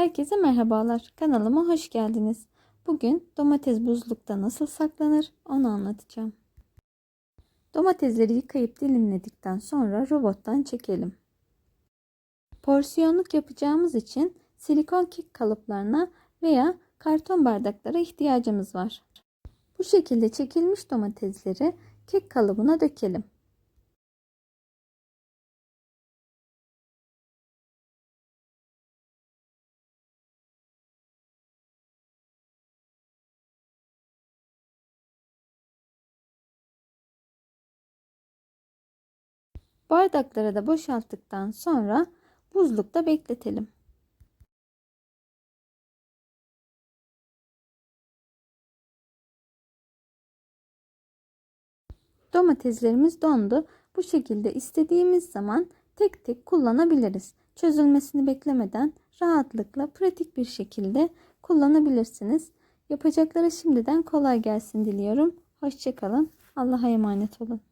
Herkese merhabalar. Kanalıma hoş geldiniz. Bugün domates buzlukta nasıl saklanır onu anlatacağım. Domatesleri yıkayıp dilimledikten sonra robottan çekelim. Porsiyonluk yapacağımız için silikon kek kalıplarına veya karton bardaklara ihtiyacımız var. Bu şekilde çekilmiş domatesleri kek kalıbına dökelim. Bardaklara da boşalttıktan sonra buzlukta bekletelim. Domateslerimiz dondu. Bu şekilde istediğimiz zaman tek tek kullanabiliriz. Çözülmesini beklemeden rahatlıkla pratik bir şekilde kullanabilirsiniz. Yapacaklara şimdiden kolay gelsin diliyorum. Hoşçakalın. Allah'a emanet olun.